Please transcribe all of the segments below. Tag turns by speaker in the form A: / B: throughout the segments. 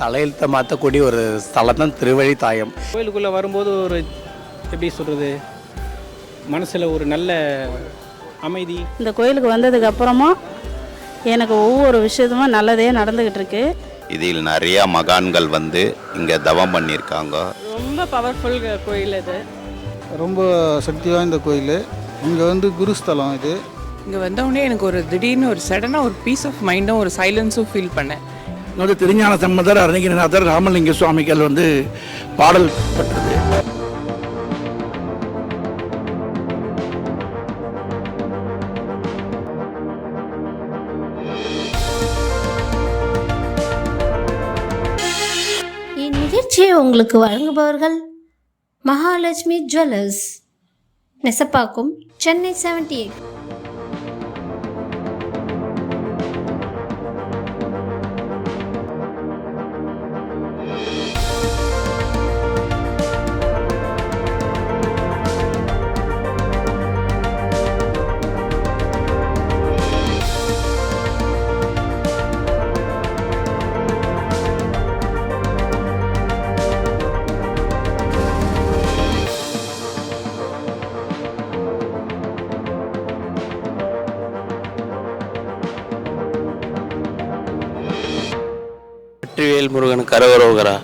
A: தலையெழுத்தை மாற்றக்கூடிய ஒரு ஸ்தலம் தான் திருவழி தாயம்
B: கோயிலுக்குள்ளே வரும்போது ஒரு எப்படி சொல்கிறது மனசில் ஒரு நல்ல அமைதி.
C: இந்த கோயிலுக்கு வந்ததுக்கு அப்புறமா எனக்கு ஒவ்வொரு விஷயமும் நல்லதே நடந்துக்கிட்டு இருக்கு
D: இதில் நிறைய மகான்கள் வந்து இங்கே தவம் பண்ணியிருக்காங்க.
C: ரொம்ப பவர்ஃபுல் கோயில் இது
E: ரொம்ப சக்தி வாய்ந்த கோயில். இங்கே வந்து குருஸ்தலம் இது.
F: இங்கே வந்தவுடனே எனக்கு ஒரு திடீர்னு ஒரு சடனாக ஒரு பீஸ் ஆஃப் மைண்டும் ஒரு சைலன்ஸும் ஃபீல் பண்ணேன்.
G: வந்து திருஞான சம்பந்தர் அருணகிரிநாதர் ராமலிங்க சுவாமிகள் வந்து பாடல் பெற்றது.
H: இந்நிகழ்ச்சியை உங்களுக்கு வழங்குபவர்கள் Mahalakshmi jewellers. Nesapakkam Chennai seventy eight
I: Murugan கரவரோகரா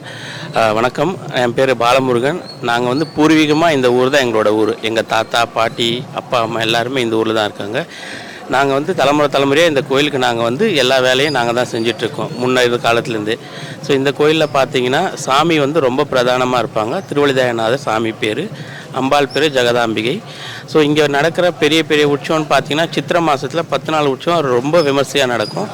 I: வணக்கம். என் பேர் பாலமுருகன். நாங்கள் வந்து பூர்வீகமாக இந்த ஊர் தான் எங்களோட ஊர். எங்கள் தாத்தா பாட்டி அப்பா அம்மா எல்லாருமே இந்த ஊரில் தான் இருக்காங்க. நாங்கள் வந்து தலைமுறை தலைமுறையாக இந்த கோயிலுக்கு நாங்கள் வந்து எல்லா வேலையும் நாங்கள் தான் செஞ்சிட்ருக்கோம் முன்னாடி காலத்துலேருந்து. ஸோ இந்த கோயிலில் பார்த்தீங்கன்னா சாமி வந்து ரொம்ப பிரதானமாக இருப்பாங்க. திருவள்ளிதாயநாதர் சாமி பேர் அம்பாள் பேர் ஜெகதாம்பிகை. ஸோ இங்கே நடக்கிற பெரிய பெரிய உற்சவம்னு பார்த்தீங்கன்னா சித்திரை மாதத்தில் பத்து நாள் உற்சவம் ரொம்ப விமர்சையாக நடக்கும்.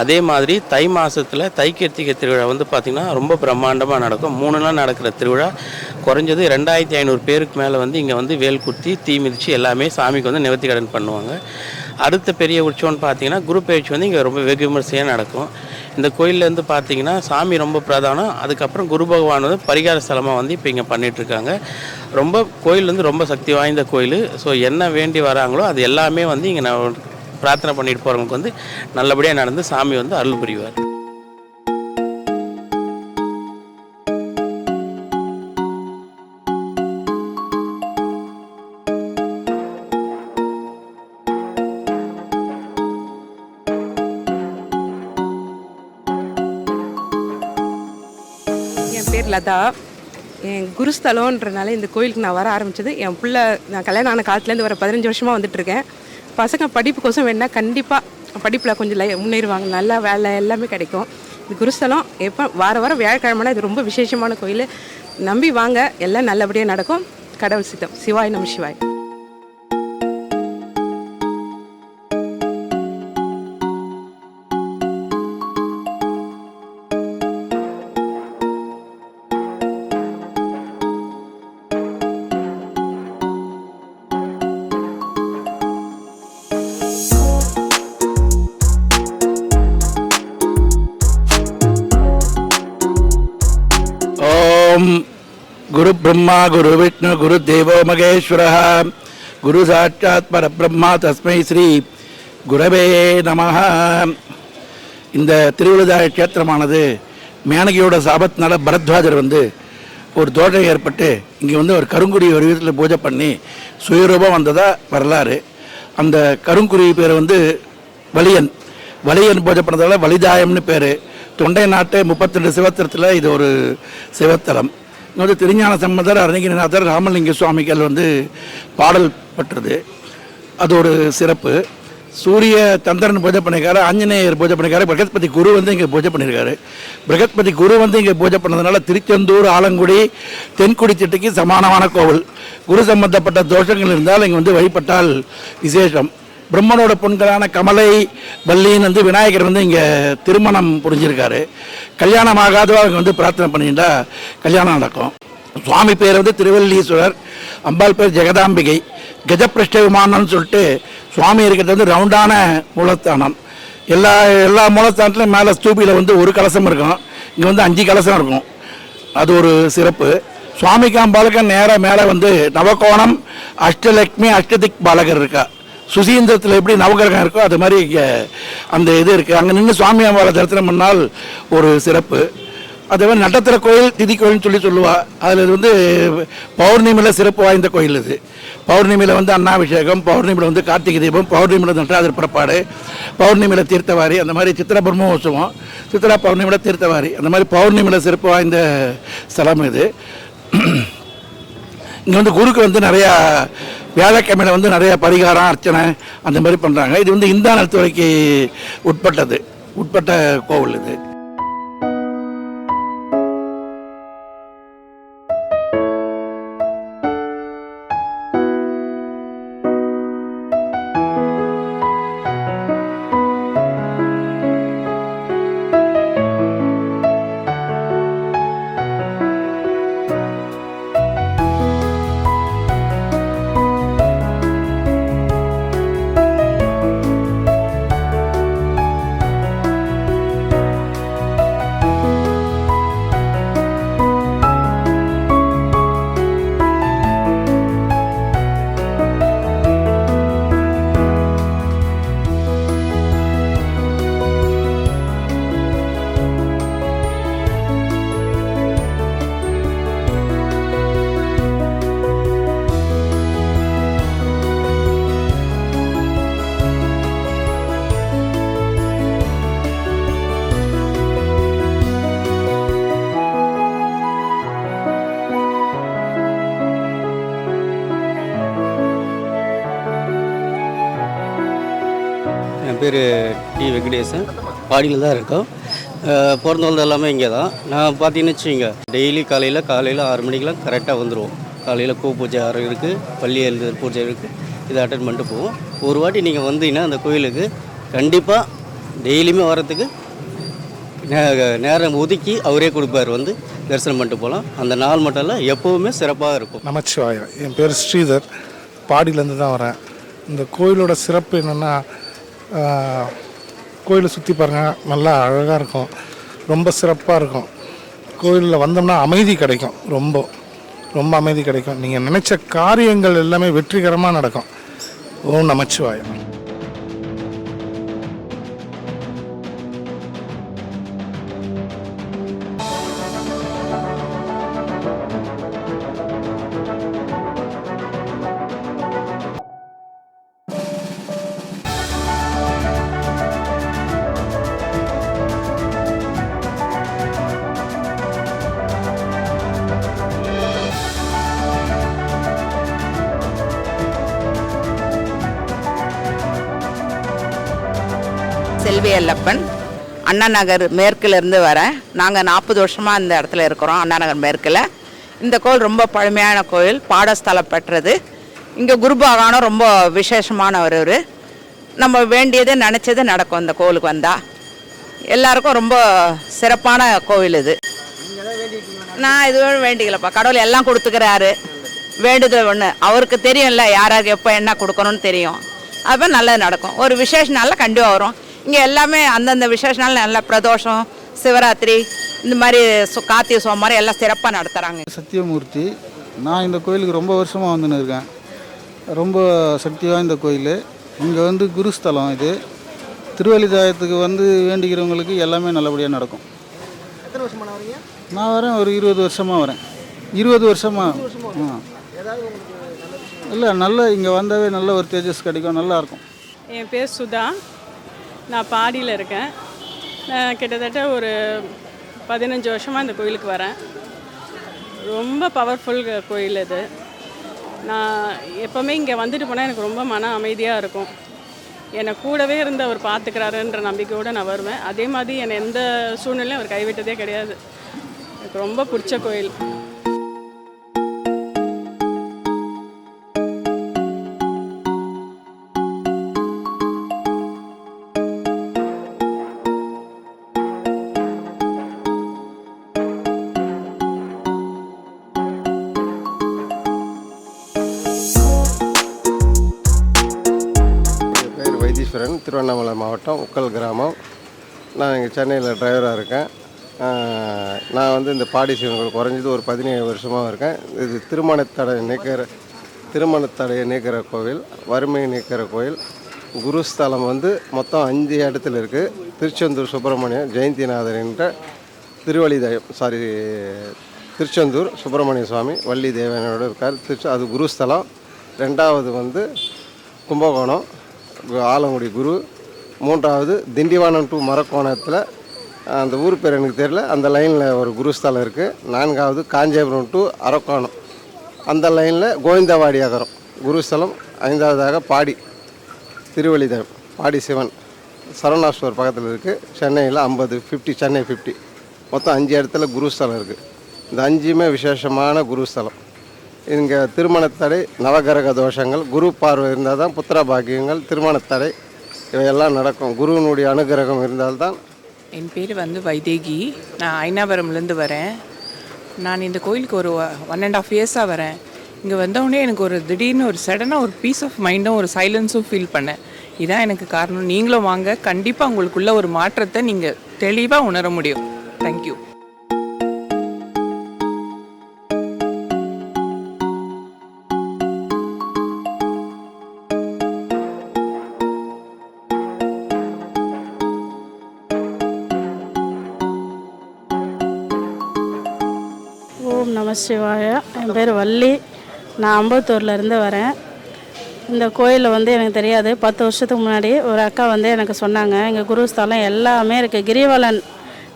I: அதே மாதிரி தை மாதத்தில் தை கிருத்திகை திருவிழா வந்து பார்த்திங்கன்னா ரொம்ப பிரம்மாண்டமாக நடக்கும். மூணு நாள் நடக்கிற திருவிழா. குறைஞ்சது ரெண்டாயிரத்தி ஐநூறு பேருக்கு மேலே வந்து இங்கே வந்து வேல் குத்தி தீ மிதித்து எல்லாமே சாமிக்கு வந்து நிவர்த்தி கடன் பண்ணுவாங்க. அடுத்த பெரிய உற்சவம்னு பார்த்தீங்கன்னா குரு பயிற்சி வந்து இங்கே ரொம்ப வெகு விமர்சையாக நடக்கும். இந்த கோயில்லேருந்து பார்த்தீங்கன்னா சாமி ரொம்ப பிரதானம். அதுக்கப்புறம் குரு பகவான் வந்து பரிகார ஸ்தலமாக வந்து இப்போ இங்கே பண்ணிகிட்ருக்காங்க ரொம்ப கோயில் வந்து ரொம்ப சக்தி வாய்ந்த கோயில். ஸோ என்ன வேண்டி வராங்களோ அது எல்லாமே வந்து இங்கே நான் பிரார்த்தனை பண்ணிட்டு போகிறவங்களுக்கு வந்து நல்லபடியாக நடந்து சாமி வந்து அருள் புரிவார்.
F: என் பேர் லதா. என் குருஸ்தலம்ன்றனால இந்த கோயிலுக்கு நான் வர ஆரம்பித்தது என் பிள்ளை நான் கல்யாணம் ஆன காலத்துலேருந்து வர பதினஞ்சு வருஷமாக வந்துட்டுருக்கேன். பசங்க படிப்புக்கோசம் வேணால் கண்டிப்பாக படிப்பில் கொஞ்சம் லை முன்னேறுவாங்க. நல்லா வேலை எல்லாமே கிடைக்கும். இந்த குருஸ்தலம் எப்போ வார வாரம் வியாழக்கிழமைனா இது ரொம்ப விசேஷமான கோயில். நம்பி வாங்க. எல்லாம் நல்லபடியாக நடக்கும். கடவுள் சித்தம். சிவாய் நம் சிவாய்.
G: குரு பிரம்மா குரு விஷ்ணு குரு தேவோ மகேஸ்வர. குரு சாட்சாத் பரபிரம்மா தஸ்மை ஸ்ரீ குரவே நம இந்த திருவிழுதாய கஷேத்திரமானது மேனகியோட சாபத்தினால பரத்வாஜர் வந்து ஒரு தோஷம் ஏற்பட்டு இங்கே வந்து ஒரு கருங்குடி ஒரு வீட்டில் பூஜை பண்ணி சுயரூபம் வந்ததாக வரலாறு. அந்த கருங்குருவி பேர் வந்து வலியன். வலியன் பூஜை பண்ணதால் வலிதாயம்னு பேர். தொண்டை நாட்டு முப்பத்திரெண்டு சிவத்திரத்தில் இது ஒரு சிவத்தலம். வந்து திருஞான சம்பந்தர் அருணகிரிநாதர் ராமலிங்க சுவாமிகள் வந்து பாடல் பெற்றது. அது ஒரு சிறப்பு. சூரிய தந்திரன் பூஜை பண்ணியிருக்காரு ஆஞ்சநேயர் பூஜை பண்ணியிருக்காரு பிரகஸ்பதி குரு வந்து இங்கே பூஜை பண்ணியிருக்காரு பிரகஸ்பதி குரு வந்து இங்கே பூஜை பண்ணதுனால திருச்செந்தூர் ஆலங்குடி தென்குடி திட்டுக்கு சமானமான கோவில். குரு சம்பந்தப்பட்ட தோஷங்கள் இருந்தால் இங்கே வந்து வழிபட்டால் விசேஷம். பிரம்மனோட பொண்களான கமலை வள்ளின்னு வந்து விநாயகர் வந்து இங்கே திருமணம் புரிஞ்சிருக்காரு. கல்யாணம் ஆகாதவா அவங்க வந்து பிரார்த்தனை பண்ணிட்டா கல்யாணம் நடக்கும். சுவாமி பேர் வந்து திருவல்லீஸ்வரர் அம்பாள் பேர் ஜெகதாம்பிகை. கஜப்பிரஷ்ட விமானம்னு சொல்லிட்டு சுவாமி இருக்கிறது வந்து ரவுண்டான மூலஸ்தானம். எல்லா எல்லா மூலஸ்தானத்துலையும் மேலே ஸ்தூபியில் வந்து ஒரு கலசம் இருக்கும். இங்கே வந்து அஞ்சு கலசம் இருக்கும். அது ஒரு சிறப்பு. சுவாமிக்கு அம்பாளுக்கு நேராக மேலே வந்து நவகோணம் அஷ்டலக்ஷ்மி அஷ்டதிக் பாலகர் இருக்கா. சுசீந்திரத்தில் எப்படி நவகிரகம் இருக்கோ அது மாதிரி அந்த இது இருக்குது அங்கே நின்று சுவாமி அம்பாவை தரிசனம் பண்ணால் ஒரு சிறப்பு. அதே மாதிரி நட்டத்திர கோயில் திதி கோயில்னு சொல்லி சொல்லுவாள் அதில் இது வந்து பௌர்ணமியில் சிறப்பு வாய்ந்த கோயில் இது. பௌர்ணமியில் வந்து அன்னாபிஷேகம் பௌர்ணமியில் வந்து கார்த்திகை தீபம் பௌர்ணமியில் நடராஜர் புறப்பாடு பௌர்ணமியில் தீர்த்தவாரி அந்த மாதிரி சித்திர பிரம்மோற்சவம் சித்திரா பௌர்ணமியில் தீர்த்தவாரி அந்த மாதிரி பௌர்ணமியில் சிறப்பு வாய்ந்த ஸ்தலம் இது. இங்கே வந்து குருக்கு வந்து நிறையா வியாழக்கிழமையில் வந்து நிறைய பரிகாரம் அர்ச்சனை அந்த மாதிரி பண்ணுறாங்க இது வந்து இந்தா நலத்துறைக்கு உட்பட்டது. உட்பட்ட கோவில் இது.
J: பேர் டி வெங்கடேசன். பாடியில் தான் இருக்கோம். பிறந்த பிறந்து எல்லாமே இங்கே தான். நான் பார்த்தீங்கன்னு வச்சுங்க டெய்லி காலையில் காலையில் ஆறு மணிக்கெலாம் கரெக்டாக வந்துடுவோம் காலையில் கோ பூஜை அறை இருக்குது பள்ளி எழுதுகிற பூஜை இருக்குது இதை அட்டன் பண்ணிட்டு போவோம். ஒரு வாட்டி நீங்கள் வந்தீங்கன்னா அந்த கோயிலுக்கு கண்டிப்பாக டெய்லியுமே வரத்துக்கு நே- நேரம் ஒதுக்கி அவரே கொடுப்பார் வந்து தரிசனம் பண்ணிட்டு போகலாம். அந்த நாள் மட்டும் இல்லை எப்போவுமே சிறப்பாக இருக்கும்.
E: நமச்சிவாயம். என் பேர் ஸ்ரீதர். பாடியிலேருந்து தான் வரேன். இந்த கோயிலோட சிறப்பு என்னென்னா கோயிலை சுற்றி பாருங்கள் நல்லா அழகாக இருக்கும். ரொம்ப சிறப்பாக இருக்கும். கோயிலில் வந்தோம்னா அமைதி கிடைக்கும். ரொம்ப ரொம்ப அமைதி கிடைக்கும். நீங்கள் நினச்ச காரியங்கள் எல்லாமே வெற்றிகரமாக நடக்கும். ஓம் நமச்சிவாயம்.
F: செல்வி அண்ணா நகர் மேற்குலேருந்து வரேன் நாங்கள் நாற்பது வருஷமாக இந்த இடத்துல இருக்கிறோம் அண்ணா நகர் மேற்கில். இந்த கோயில் ரொம்ப பழமையான கோயில் பாடஸ்தலம் பெற்றது. இங்கே குருபாகானம் ரொம்ப விசேஷமானவர் ஒரு நம்ம வேண்டியது நினச்சது நடக்கும் இந்த கோவிலுக்கு வந்தால் எல்லாருக்கும் ரொம்ப சிறப்பான கோவில் இது. நான் இதுவும் வேண்டிக்கலப்பா. கடவுள் எல்லாம் கொடுத்துக்கிறாரு. வேண்டுதல் ஒன்று அவருக்கு தெரியும்ல யாராருக்கு எப்போ என்ன கொடுக்கணும்னு தெரியும். அப்போ நல்லது நடக்கும். ஒரு விசேஷ நாளில் கண்டிப்பாக வரும். இங்கே எல்லாமே அந்தந்த விசேஷ நாள் நல்ல பிரதோஷம் சிவராத்திரி இந்த மாதிரி சு கார்த்திகை சோமவாரம் எல்லாம் சிறப்பாக நடத்துகிறாங்க
E: சத்தியமூர்த்தி நான் இந்த கோயிலுக்கு ரொம்ப வருஷமாக வந்துன்னு இருக்கேன். ரொம்ப சக்தி வாய்ந்த கோயில். இங்கே வந்து குருஸ்தலம் இது. திருவள்ளிதாயத்துக்கு வந்து வேண்டிக்கிறவங்களுக்கு எல்லாமே நல்லபடியாக நடக்கும். நான் வரேன் ஒரு இருபது வருஷமாக வரேன். இருபது வருஷமாக ஆ. இல்லை நல்ல இங்கே வந்தாவே நல்ல ஒரு தேஜஸ் கிடைக்கும் நல்லா இருக்கும்.
C: என் பேர் சுதா. நான் பாடியில் இருக்கேன். நான் கிட்டத்தட்ட ஒரு பதினஞ்சு வருஷமாக இந்த கோயிலுக்கு வரேன். ரொம்ப பவர்ஃபுல் கோயில் இது. நான் எப்போவுமே இங்கே வந்துட்டு போனால் எனக்கு ரொம்ப மன அமைதியாக இருக்கும். என்னை கூடவே இருந்து அவர் பார்த்துக்கிறாருன்ற நம்பிக்கையோடு நான் வருவேன். அதே மாதிரி என்னை எந்த சூழ்நிலையும் அவர் கைவிட்டதே கிடையாது. எனக்கு ரொம்ப பிடிச்ச கோயில்.
J: திருவண்ணாமலை மாவட்டம் உக்கல் கிராமம். நான் இங்கே சென்னையில் டிரைவராக இருக்கேன். நான் வந்து இந்த பாடி சிவன் குறைஞ்சது ஒரு பதினேழு வருஷமாக இருக்கேன். இது திருமணத்தடை நீக்கிற திருமணத்தடையை நீக்கிற கோவில் வறுமையை நீக்கிற கோவில். குருஸ்தலம் வந்து மொத்தம் அஞ்சு இடத்துல இருக்குது திருச்செந்தூர் சுப்பிரமணியம் ஜெயந்திநாதர் என்ற
K: திருவள்ளிதயம் சாரி திருச்செந்தூர் சுப்பிரமணிய சுவாமி வள்ளி தேவனோட இருக்கார். திருச்ச அது குருஸ்தலம். ரெண்டாவது வந்து கும்பகோணம் ஆலங்குடி குரு மூன்றாவது திண்டிவனம் டு மரக்கோணத்தில் அந்த ஊர் பேர் எனக்கு தெரியல. அந்த லைனில் ஒரு குருஸ்தலம் இருக்குது நான்காவது காஞ்சிபுரம் டு அரக்கோணம். அந்த லைனில் கோவிந்தவாடி அகரம் குருஸ்தலம். ஐந்தாவதாக பாடி திருவள்ளி பாடி சிவன். சரவணா ஸ்டோர் பக்கத்தில் இருக்குது சென்னையில் ஐம்பது ஃபிஃப்டி சென்னை ஃபிஃப்டி மொத்தம் அஞ்சு இடத்துல குருஸ்தலம் இருக்குது இந்த அஞ்சுமே விசேஷமான குருஸ்தலம். இங்கே திருமணத்தடை நவகிரக தோஷங்கள் குரு பார்வை இருந்தால் தான் புத்திர பாக்கியங்கள் திருமணத்தடை இவையெல்லாம் நடக்கும். குருவினுடைய அனுகிரகம் இருந்தால்தான்.
L: என் பேர் வந்து வைதேகி. நான் ஐனாபுரம்லேருந்து வரேன். நான் இந்த கோயிலுக்கு ஒரு ஒன் அண்ட் ஆஃப் இயர்ஸாக வரேன். இங்கே வந்தவுடனே எனக்கு ஒரு திடீர்னு ஒரு சடனாக ஒரு பீஸ் ஆஃப் மைண்டும் ஒரு சைலன்ஸும் ஃபீல் பண்ணேன். இதான் எனக்கு காரணம். நீங்களும் வாங்க. கண்டிப்பாக உங்களுக்குள்ள ஒரு மாற்றத்தை நீங்கள் தெளிவாக உணர முடியும். தேங்க்யூ
C: நம சிவாய என் பேர் வள்ளி. நான் அம்பத்தூர்லேருந்து வரேன். இந்த கோயிலில் வந்து எனக்கு தெரியாது. பத்து வருஷத்துக்கு முன்னாடி ஒரு அக்கா வந்து எனக்கு சொன்னாங்க. எங்கள் குருஸ்தலம் எல்லாமே இருக்குது கிரிவலம்.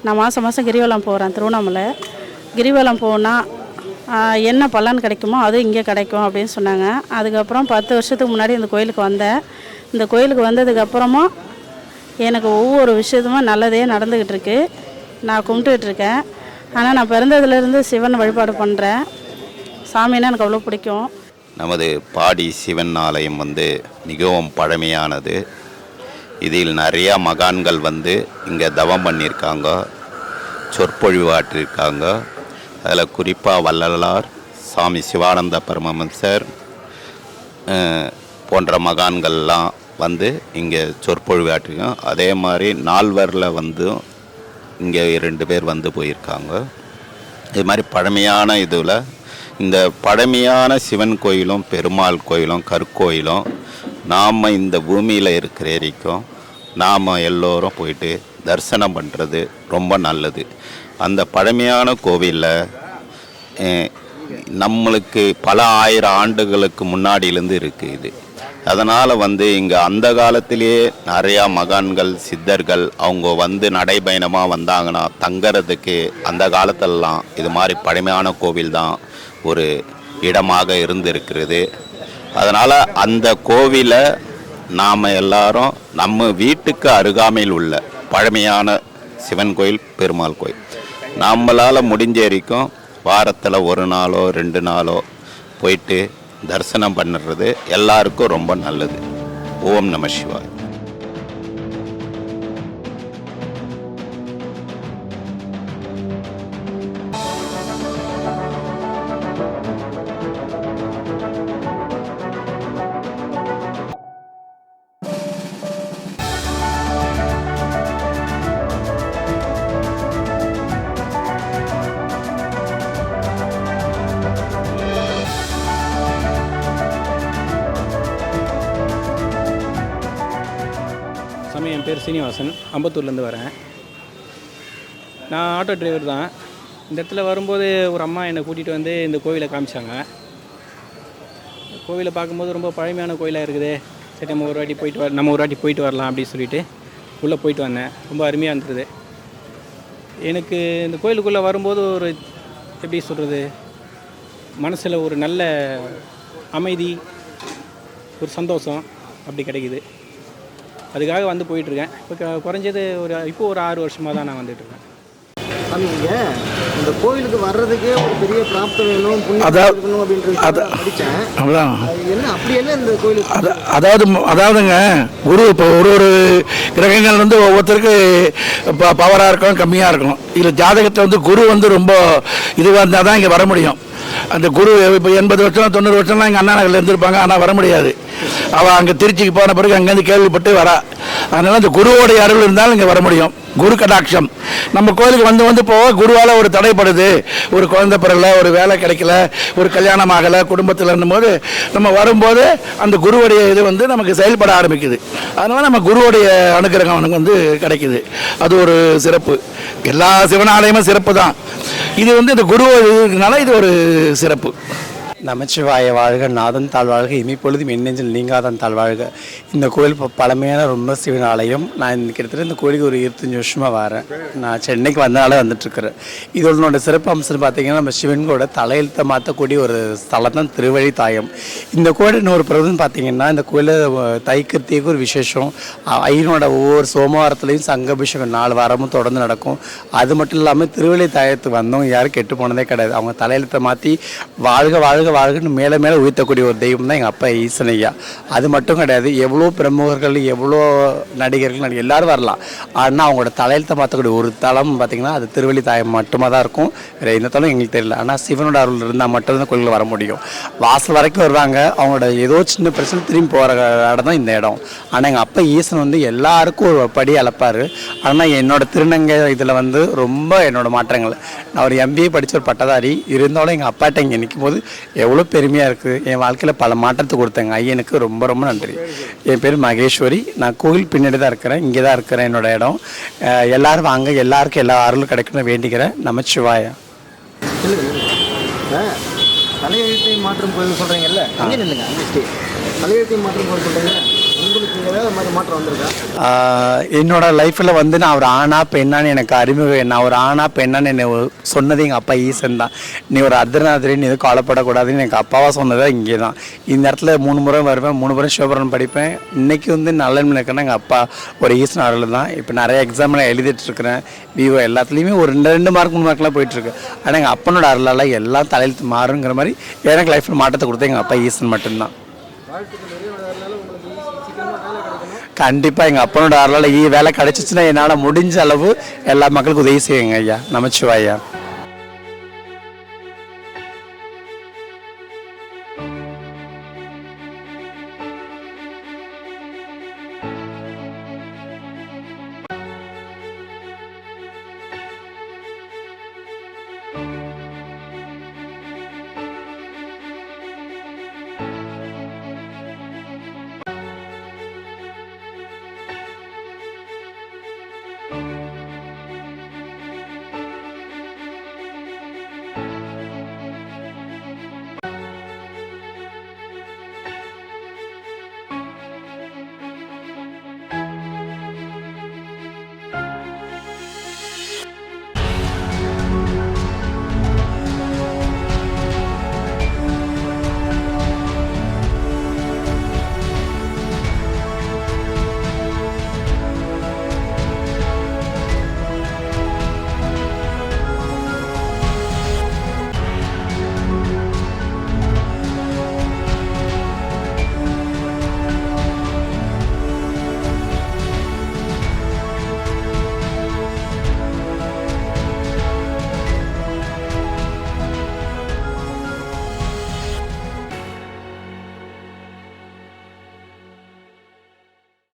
C: நான் மாதம் மாதம் கிரிவலம் போகிறேன் திருவண்ணாமலை. கிரிவலம் போனால் என்ன பலன் கிடைக்குமோ அது இங்கே கிடைக்கும் அப்படின்னு சொன்னாங்க. அதுக்கப்புறம் பத்து வருஷத்துக்கு முன்னாடி இந்த கோயிலுக்கு வந்தேன். இந்த கோயிலுக்கு வந்ததுக்கப்புறமா எனக்கு ஒவ்வொரு விஷயத்துமே நல்லதே நடந்துக்கிட்டு இருக்கு. நான் கும்பிட்டுக்கிட்டு இருக்கேன். ஆனால் நான் பிறந்ததுலேருந்து சிவன் வழிபாடு பண்ணுறேன் சாமின்னா எனக்கு அவ்வளோ பிடிக்கும்.
D: நமது பாடி சிவன் ஆலயம் வந்து மிகவும் பழமையானது. இதில் நிறையா மகான்கள் வந்து இங்கே தவம் பண்ணியிருக்காங்க. சொற்பொழிவாற்றிருக்காங்க அதில் குறிப்பாக வள்ளலார் சாமி சிவானந்த பரமஹம்சர் போன்ற மகான்கள்லாம் வந்து இங்கே சொற்பொழிவாற்றிருக்காங்க அதே மாதிரி நால்வரில் வந்து இங்கே ரெண்டு பேர் வந்து போயிருக்காங்க. இது மாதிரி பழமையான இதில் இந்த பழமையான சிவன் கோயிலும் பெருமாள் கோயிலும் கற்கோயிலும் நாம் இந்த பூமியில் இருக்கிற வரைக்கும் நாம் எல்லோரும் போயிட்டு தரிசனம் பண்ணுறது ரொம்ப நல்லது. அந்த பழமையான கோவிலில் நம்மளுக்கு பல ஆயிரம் ஆண்டுகளுக்கு முன்னாடியிலேருந்து இருக்குது இது. அதனால் வந்து இங்கே அந்த காலத்திலேயே நிறையா மகான்கள் சித்தர்கள் அவங்க வந்து நடைபயணமாக வந்தாங்கன்னா தங்கறதுக்கு அந்த காலத்திலலாம் இது மாதிரி பழமையான கோவில் தான் ஒரு இடமாக இருந்திருக்கிறது. அதனால் அந்த கோவிலை நாம் எல்லாரும் நம்ம வீட்டுக்கு அருகாமையில் உள்ள பழமையான சிவன் கோயில் பெருமாள் கோயில். நம்மளால் முடிஞ்ச வரைக்கும் வாரத்தில் ஒரு நாளோ ரெண்டு நாளோ போயிட்டு தரிசனம் பண்ணுறது எல்லாருக்கும் ரொம்ப நல்லது. ஓம் நம சிவாய்.
B: அம்பத்தூர்லேருந்து வரேன். நான் ஆட்டோ டிரைவர் தான். இந்த இடத்துல வரும்போது ஒரு அம்மா என்னை கூட்டிகிட்டு வந்து இந்த கோவிலை காமிச்சாங்க. கோவிலை பார்க்கும்போது ரொம்ப பழமையான கோயிலாக இருக்குது. சரி நம்ம ஒரு வாட்டி போயிட்டு வர நம்ம ஒரு வாட்டி போயிட்டு வரலாம் அப்படின்னு சொல்லிட்டு உள்ளே போயிட்டு வந்தேன். ரொம்ப அருமையாக இருந்தது. எனக்கு இந்த கோயிலுக்குள்ளே வரும்போது ஒரு எப்படி சொல்கிறது மனசில் ஒரு நல்ல அமைதி ஒரு சந்தோஷம் அப்படி கிடைக்குது. அதுக்காக வந்து போயிட்டுருக்கேன். இப்போ குறைஞ்சது ஒரு இப்போ ஒரு ஆறு வருஷமாக தான் நான் வந்துட்டுருக்கேன்.
M: சாமி இங்க இந்த கோயிலுக்கு வர்றதுக்கே ஒரு பெரிய பிராப்தம் வேணும் புண்ணியம் அப்படின்றது. படித்தேன் என்ன அப்படி என்ன இந்த கோயிலுக்கு
G: அத- அதாவது அதாவதுங்க குரு இப்போ ஒரு ஒரு கிரகங்கள் வந்து ஒவ்வொருத்தருக்கு பவராக இருக்கும் கம்மியாக இருக்கும் இதில் ஜாதகத்தில் வந்து குரு வந்து ரொம்ப இதுவாக இருந்தால் தான் இங்கே வர முடியும். அந்த குரு இப்போ எண்பது வருஷம் தொண்ணூறு வருஷம்லாம் எங்கள் அண்ணா நகரில் இருந்திருப்பாங்க ஆனால் வர முடியாது. அவள் அங்கே திருச்சிக்கு போன பிறகு அங்கேருந்து கேள்விப்பட்டு வரா. அதனால் அந்த குருவோடைய அருள் இருந்தாலும் இங்கே வர முடியும். குரு கடாட்சம். நம்ம கோயிலுக்கு வந்து வந்து போக குருவால் ஒரு தடைப்படுது ஒரு குழந்தை பிறகுல ஒரு வேலை கிடைக்கல ஒரு கல்யாணம் ஆகலை குடும்பத்தில் போது நம்ம வரும்போது அந்த குருவுடைய இது வந்து நமக்கு செயல்பட ஆரம்பிக்குது. அதனால் நம்ம குருவுடைய அனுகிரகம் நமக்கு வந்து கிடைக்குது. அது ஒரு சிறப்பு. எல்லா சிவனாலயமும் சிறப்பு தான் இது வந்து இந்த குரு இருக்கிறதுனால இது ஒரு சிறப்பு.
A: நமச்சிவாய வாழ்க நாதன் தாழ்வாழ்க இமைப்பொழுதும் எண்ணெஞ்சில் நீங்காதான் தாழ்வாழ்க இந்த கோயில் ப- பழமையான ரொம்ப சிவன் ஆலயம் நான் கிட்டத்தட்ட இந்த கோயிலுக்கு ஒரு இருபத்தஞ்சி வருஷமாக வரேன். நான் சென்னைக்கு வந்தனால வந்துட்டுருக்கிறேன். இதோட சிறப்பு அம்சம் பார்த்தீங்கன்னா நம்ம சிவன்கோட தலையெழுத்தை மாற்றக்கூடிய ஒரு ஸ்தலம் தான் திருவழி தாயம் இந்த கோயில் இன்னொரு பிறகுன்னு பார்த்தீங்கன்னா இந்த கோயிலில் தைக்கிறதுக்கு ஒரு விசேஷம். ஐயனோட ஒவ்வொரு சோமவாரத்துலேயும் சங்கபிஷேகம் நாலு வாரமும் தொடர்ந்து நடக்கும். அது மட்டும் இல்லாமல் திருவள்ளி தாயத்துக்கு வந்தவங்க யாரும் கெட்டு போனதே கிடையாது. அவங்க தலையெழுத்தை மாற்றி வாழ்க வாழ்க வாழ்கன்னு மேலே மேலே உயர்த்தக்கூடிய ஒரு தெய்வம் தான் எங்கள் அப்பா ஈசனையா அது மட்டும் கிடையாது எவ்வளோ பிரமுகர்கள் எவ்வளோ நடிகர்கள் எல்லாரும் வரலாம். ஆனால் அவங்களோட தலையெழுத்தை மாற்றக்கூடிய ஒரு தலம் பார்த்திங்கன்னா அது திருவள்ளி தாயம் மட்டுமா தான் இருக்கும். வேறு எந்த தலம் எங்களுக்கு தெரியல. ஆனால் சிவனோட அருள் இருந்தால் மட்டும்தான் கோயிலில் வர முடியும். வாசல் வரைக்கும் வருவாங்க. அவங்களோட ஏதோ சின்ன பிரச்சனை திரும்பி போகிற இடம் தான் இந்த இடம். ஆனால் எங்கள் அப்பா ஈசன் வந்து எல்லாருக்கும் ஒரு படி அளப்பார். ஆனால் என்னோட திருநங்கை இதில் வந்து ரொம்ப என்னோட மாற்றங்கள். நான் ஒரு எம்பிஏ படித்த ஒரு பட்டதாரி. இருந்தாலும் எங்கள் அப்பாட்ட இங்கே நிற்கும் போது எவ்வளோ பெருமையாக இருக்குது என் வாழ்க்கையில் பல மாற்றத்தை கொடுத்தாங்க. ஐயனுக்கு ரொம்ப ரொம்ப நன்றி. என் பேர் மகேஸ்வரி. நான் கோவில் பின்னாடி தான் இருக்கிறேன். இங்கே தான் இருக்கிறேன் என்னோட இடம். எல்லாரும் வாங்க. எல்லாருக்கும் எல்லா அருளும் கிடைக்கணும்னு வேண்டிக்கிறேன்.
M: இப்போ தலையெழுத்தை மாற்றும் கோயில் சொல்கிறீங்கல்ல அங்கே நில்லுங்க. அங்கே ஸ்டே. தலையெழுத்தை மாற்றும் கோயில் சொல்கிறீங்க
A: என்னோட லைஃப்பில் வந்து நான் ஒரு ஆணா பெண்ணான்னு எனக்கு அறிமுகம் நான் ஒரு ஆணா பெண்ணான்னு என்னை சொன்னது எங்கள் அப்பா ஈசன் தான். நீ ஒரு அர்த்தநாதிரி நீ எதுவும் கவலைப்படக்கூடாதுன்னு எங்கள் அப்பாவா சொன்னதா இங்கே தான். இந்த இடத்துல மூணு முறை வருவேன் மூணு முறை சிவபுரம் படிப்பேன். இன்னைக்கு வந்து நல்ல இருக்கேன்னா எங்கள் அப்பா ஒரு ஈசன் அருள் தான். இப்போ நிறைய எக்ஸாம் நான் எழுதிட்டு இருக்கிறேன். விவோ எல்லாத்துலேயுமே ஒரு ரெண்டு ரெண்டு மார்க் மூணு மார்க்லாம் போயிட்டுருக்கு ஆனால் எங்கள் அப்பனோட அருளால் எல்லாம் தலையெழுத்து மாறுங்கிற மாதிரி எனக்கு லைஃப்பில் மாற்றத்தை கொடுத்தது எங்கள் அப்பா ஈசன் மட்டும்தான். கண்டிப்பாக எங்கள் அப்பனோட அருளால் ஈ வேலை கிடைச்சிச்சுன்னா என்னால் முடிஞ்ச அளவு எல்லா மக்களுக்கும் உதவி செய்யுங்க ஐயா. நமச்சிவாயா. thank